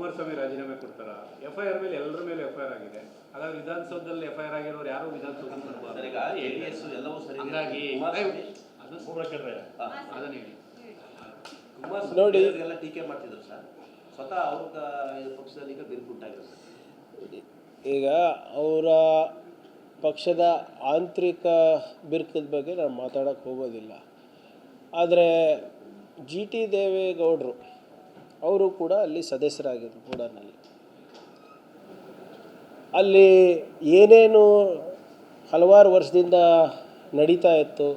ಕುಮಾರಸ್ವಾಮಿ ರಾಜೀನಾಮೆ ಕೊಡ್ತಾರ? F I R ಮೇಲೆ ಎಲ್ಲರ ಮೇಲೆ ಎಫ್ ಐ ಆರ್ ಆಗಿದೆ. ಹಾಗಾಗಿ ವಿಧಾನಸೌಧದಲ್ಲಿ ಎಫ್ ಐ ಆರ್ ಆಗಿರೋರು ಯಾರು ವಿಧಾನಸೌಧದಲ್ಲಿ ಎಲ್ಲವೂ ಸರಿ. ಹಂಗಾಗಿ ಅದನ್ನ ಹೇಳಿ. ನೋಡಿ. ಎಲ್ಲ ಟೀಕೆ ಮಾಡ್ತಿದ್ರು ಸರ್. ಸ್ವತಃ ಅವ್ರ ಪಕ್ಷದಲ್ಲಿ ಈಗ ಬಿರುಕುಂಟಾಗಿದೆ ಸರ್. ಈಗ ಅವರ ಪಕ್ಷದ ಆಂತರಿಕ ಬಿರುಕದ ಬಗ್ಗೆ ನಾನು ಮಾತಾಡಕ್ಕೆ ಹೋಗೋದಿಲ್ಲ. ಆದರೆ ಜಿ ಟಿ ದೇವೇಗೌಡರು ಅವರು ಕೂಡ ಅಲ್ಲಿ ಸದಸ್ಯರಾಗಿದ್ದರು ಕೂಡನಲ್ಲಿ. ಅಲ್ಲಿ ಏನೇನು ಹಲವಾರು ವರ್ಷದಿಂದ ನಡೀತಾ ಇತ್ತು,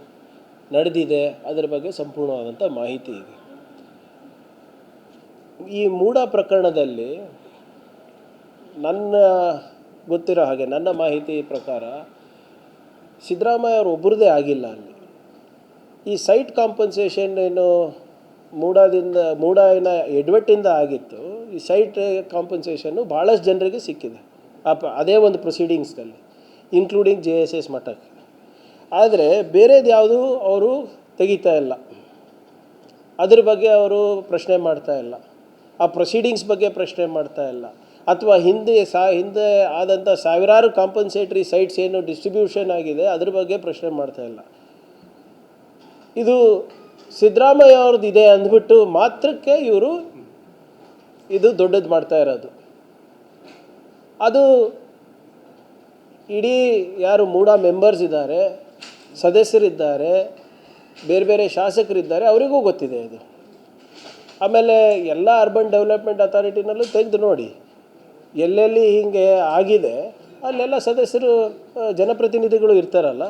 ನಡೆದಿದೆ, ಅದರ ಬಗ್ಗೆ ಸಂಪೂರ್ಣವಾದಂಥ ಮಾಹಿತಿ ಇದೆ. ಈ ಮೂಡ ಪ್ರಕರಣದಲ್ಲಿ ನನ್ನ ಗೊತ್ತಿರೋ ಹಾಗೆ, ನನ್ನ ಮಾಹಿತಿ ಪ್ರಕಾರ ಸಿದ್ದರಾಮಯ್ಯ ಅವರು ಒಬ್ಬರದೇ ಆಗಿಲ್ಲ ಅಲ್ಲಿ. ಈ ಸೈಟ್ ಕಾಂಪನ್ಸೇಷನ್ ಏನು ಮೂಡಾದಿಂದ, ಮೂಡಾಯಿನ ಎಡ್ವಟ್ಟಿಂದ ಆಗಿತ್ತು, ಈ ಸೈಟ್ ಕಾಂಪನ್ಸೇಷನ್ನು ಭಾಳಷ್ಟು ಜನರಿಗೆ ಸಿಕ್ಕಿದೆ. ಆ ಪ ಅದೇ ಒಂದು ಪ್ರೊಸೀಡಿಂಗ್ಸ್ನಲ್ಲಿ ಇನ್ಕ್ಲೂಡಿಂಗ್ ಜೆ ಎಸ್ ಎಸ್ ಮಠಕ್ಕೆ. ಆದರೆ ಬೇರೆದು ಯಾವುದು ಅವರು ತೆಗಿತಾ ಇಲ್ಲ. ಅದ್ರ ಬಗ್ಗೆ ಅವರು ಪ್ರಶ್ನೆ ಮಾಡ್ತಾ ಇಲ್ಲ. ಆ ಪ್ರೊಸೀಡಿಂಗ್ಸ್ ಬಗ್ಗೆ ಪ್ರಶ್ನೆ ಮಾಡ್ತಾ ಇಲ್ಲ. ಅಥವಾ ಹಿಂದೆ ಸಾ, ಹಿಂದೆ ಆದಂಥ ಸಾವಿರಾರು ಕಾಂಪನ್ಸೇಟ್ರಿ ಸೈಟ್ಸ್ ಏನು ಡಿಸ್ಟ್ರಿಬ್ಯೂಷನ್ ಆಗಿದೆ, ಅದ್ರ ಬಗ್ಗೆ ಪ್ರಶ್ನೆ ಮಾಡ್ತಾ ಇಲ್ಲ. ಇದು ಸಿದ್ದರಾಮಯ್ಯ ಅವ್ರದ್ದು ಇದೆ ಅಂದ್ಬಿಟ್ಟು ಮಾತ್ರಕ್ಕೆ ಇವರು ಇದು ದೊಡ್ಡದು ಮಾಡ್ತಾ ಇರೋದು. ಅದು ಇಡೀ ಯಾರು ಮೂಡ ಮೆಂಬರ್ಸ್ ಇದ್ದಾರೆ, ಸದಸ್ಯರಿದ್ದಾರೆ, ಬೇರೆ ಬೇರೆ ಶಾಸಕರಿದ್ದಾರೆ, ಅವರಿಗೂ ಗೊತ್ತಿದೆ ಇದು. ಆಮೇಲೆ ಎಲ್ಲ ಅರ್ಬನ್ ಡೆವಲಪ್ಮೆಂಟ್ ಅಥಾರಿಟಿನಲ್ಲೂ ತೆಗೆದು ನೋಡಿ, ಎಲ್ಲೆಲ್ಲಿ ಹೀಗೆ ಆಗಿದೆ, ಅಲ್ಲೆಲ್ಲ ಸದಸ್ಯರು ಜನಪ್ರತಿನಿಧಿಗಳು ಇರ್ತಾರಲ್ಲ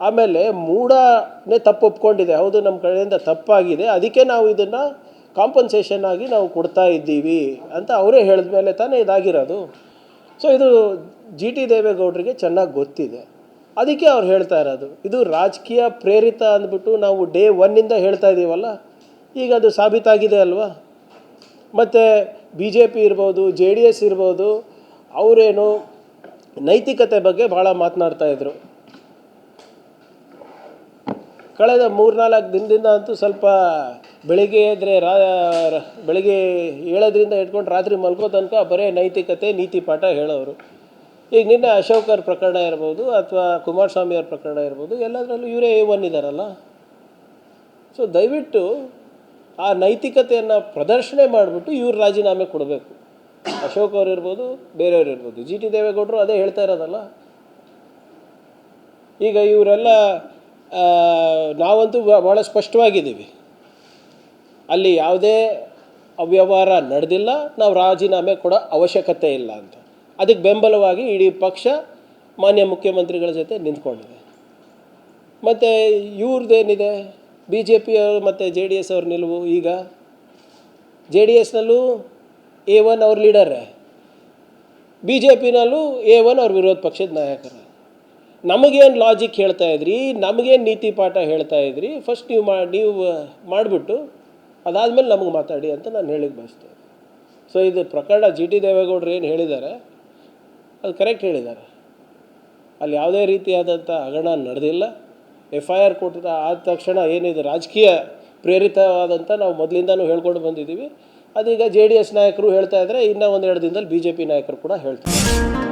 ಆಮೇಲೆ ಮೂಡನೇ ತಪ್ಪು ಒಪ್ಕೊಂಡಿದೆ. ಹೌದು, ನಮ್ಮ ಕಡೆಯಿಂದ ತಪ್ಪಾಗಿದೆ. ಅದಕ್ಕೆ ನಾವು ಇದನ್ನು ಕಾಂಪನ್ಸೇಷನ್ ಆಗಿ ನಾವು ಕೊಡ್ತಾ ಇದ್ದೀವಿ ಅಂತ ಅವರೇ ಹೇಳಿದ ಮೇಲೆ ತಾನೇ ಇದಾಗಿರೋದು. ಸೊ ಇದು ಜಿ ಟಿ ದೇವೇಗೌಡರಿಗೆ ಚೆನ್ನಾಗಿ ಗೊತ್ತಿದೆ. ಅದಕ್ಕೆ ಅವ್ರು ಹೇಳ್ತಾ ಇರೋದು. ಇದು ರಾಜಕೀಯ ಪ್ರೇರಿತ ಅಂದ್ಬಿಟ್ಟು ನಾವು ಡೇ ಒನ್ನಿಂದ ಹೇಳ್ತಾ ಇದ್ದೀವಲ್ಲ ಈಗ ಅದು ಸಾಬೀತಾಗಿದೆ ಅಲ್ವಾ? ಮತ್ತು ಬಿ ಜೆ ಪಿ ಇರ್ಬೋದು ಜೆ ಡಿ ಎಸ್ ಇರ್ಬೋದು, ಅವರೇನು ನೈತಿಕತೆ ಬಗ್ಗೆ ಭಾಳ ಮಾತನಾಡ್ತಾ ಇದ್ರು. ಕಳೆದ ಮೂರ್ನಾಲ್ಕು ದಿನದಿಂದ ಅಂತೂ ಸ್ವಲ್ಪ ಬೆಳಿಗ್ಗೆ ಎದ್ರೆ ರಾ, ಬೆಳಿಗ್ಗೆ ಏಳೋದ್ರಿಂದ ಇಟ್ಕೊಂಡು ರಾತ್ರಿ ಮಲ್ಕೋ ತನಕ ಬರೇ ನೈತಿಕತೆ ನೀತಿ ಪಾಠ ಹೇಳೋರು. ಈಗ ನಿನ್ನೆ ಅಶೋಕರ್ ಪ್ರಕರಣ ಇರ್ಬೋದು ಅಥವಾ ಕುಮಾರಸ್ವಾಮಿ ಅವ್ರ ಪ್ರಕರಣ ಇರ್ಬೋದು, ಎಲ್ಲದರಲ್ಲೂ ಇವರೇ ಎ ಒನ್ ಇದ್ದಾರಲ್ಲ ಸೊ ದಯವಿಟ್ಟು ಆ ನೈತಿಕತೆಯನ್ನು ಪ್ರದರ್ಶನೆ ಮಾಡಿಬಿಟ್ಟು ಇವ್ರು ರಾಜೀನಾಮೆ ಕೊಡಬೇಕು. ಅಶೋಕ್ ಅವ್ರು ಇರ್ಬೋದು, ಬೇರೆಯವ್ರು ಇರ್ಬೋದು. ಜಿ ಟಿ ದೇವೇಗೌಡರು ಅದೇ ಹೇಳ್ತಾ ಇರೋದಲ್ಲ. ಈಗ ಇವರೆಲ್ಲ ನಾವಂತೂ ಭಾಳ ಸ್ಪಷ್ಟವಾಗಿದ್ದೀವಿ. ಅಲ್ಲಿ ಯಾವುದೇ ಅವ್ಯವಹಾರ ನಡೆದಿಲ್ಲ, ನಾವು ರಾಜೀನಾಮೆ ಕೊಡೋ ಅವಶ್ಯಕತೆ ಇಲ್ಲ ಅಂತ. ಅದಕ್ಕೆ ಬೆಂಬಲವಾಗಿ ಇಡೀ ಪಕ್ಷ ಮಾನ್ಯ ಮುಖ್ಯಮಂತ್ರಿಗಳ ಜೊತೆ ನಿಂತ್ಕೊಂಡಿದೆ. ಮತ್ತು ಇವ್ರದ್ದೇನಿದೆ? ಬಿ ಜೆ ಪಿ ಅವರು ಮತ್ತು ಜೆ ಡಿ ಎಸ್ ಅವ್ರ ನಿಲುವು ಈಗ? ಜೆ ಡಿ ಎಸ್ನಲ್ಲೂ ಎ ಒನ್ ಅವ್ರ ಲೀಡರೇ. ಬಿ ಜೆ ಪಿನಲ್ಲೂ ಎ ಒನ್ ಅವ್ರ ವಿರೋಧ ಪಕ್ಷದ ನಾಯಕರು. ನಮಗೇನು ಲಾಜಿಕ್ ಹೇಳ್ತಾ ಇದ್ರಿ? ನಮಗೇನು ನೀತಿ ಪಾಠ ಹೇಳ್ತಾ ಇದ್ರಿ? ಫಸ್ಟ್ ನೀವು ಮಾ, ನೀವು ಮಾಡಿಬಿಟ್ಟು ಅದಾದಮೇಲೆ ನಮಗೆ ಮಾತಾಡಿ ಅಂತ ನಾನು ಹೇಳಿಕ್ಕೆ ಬಯಸ್ತೇನೆ ಸೊ ಇದು ಪ್ರಕರಣ ಜಿ ಟಿ ದೇವೇಗೌಡರು ಏನು ಹೇಳಿದ್ದಾರೆ ಅದು ಕರೆಕ್ಟ್ ಹೇಳಿದ್ದಾರೆ ಅಲ್ಲಿ ಯಾವುದೇ ರೀತಿಯಾದಂಥ ಹಗರಣ ನಡೆದಿಲ್ಲ. ಎಫ್ ಐ ಆರ್ ಕೊಟ್ಟಿದ ಆದ ತಕ್ಷಣ ಏನಿದೆ ರಾಜಕೀಯ ಪ್ರೇರಿತವಾದಂಥ ನಾವು ಮೊದಲಿಂದನೂ ಹೇಳ್ಕೊಂಡು ಬಂದಿದ್ದೀವಿ. ಅದೀಗ ಜೆ ಡಿ ಎಸ್ ನಾಯಕರು ಹೇಳ್ತಾ ಇದ್ದಾರೆ ಇನ್ನೂ ಒಂದೆರಡು ದಿನದಲ್ಲಿ ಬಿ ಜೆ ಪಿ ನಾಯಕರು ಕೂಡ ಹೇಳ್ತಾರೆ.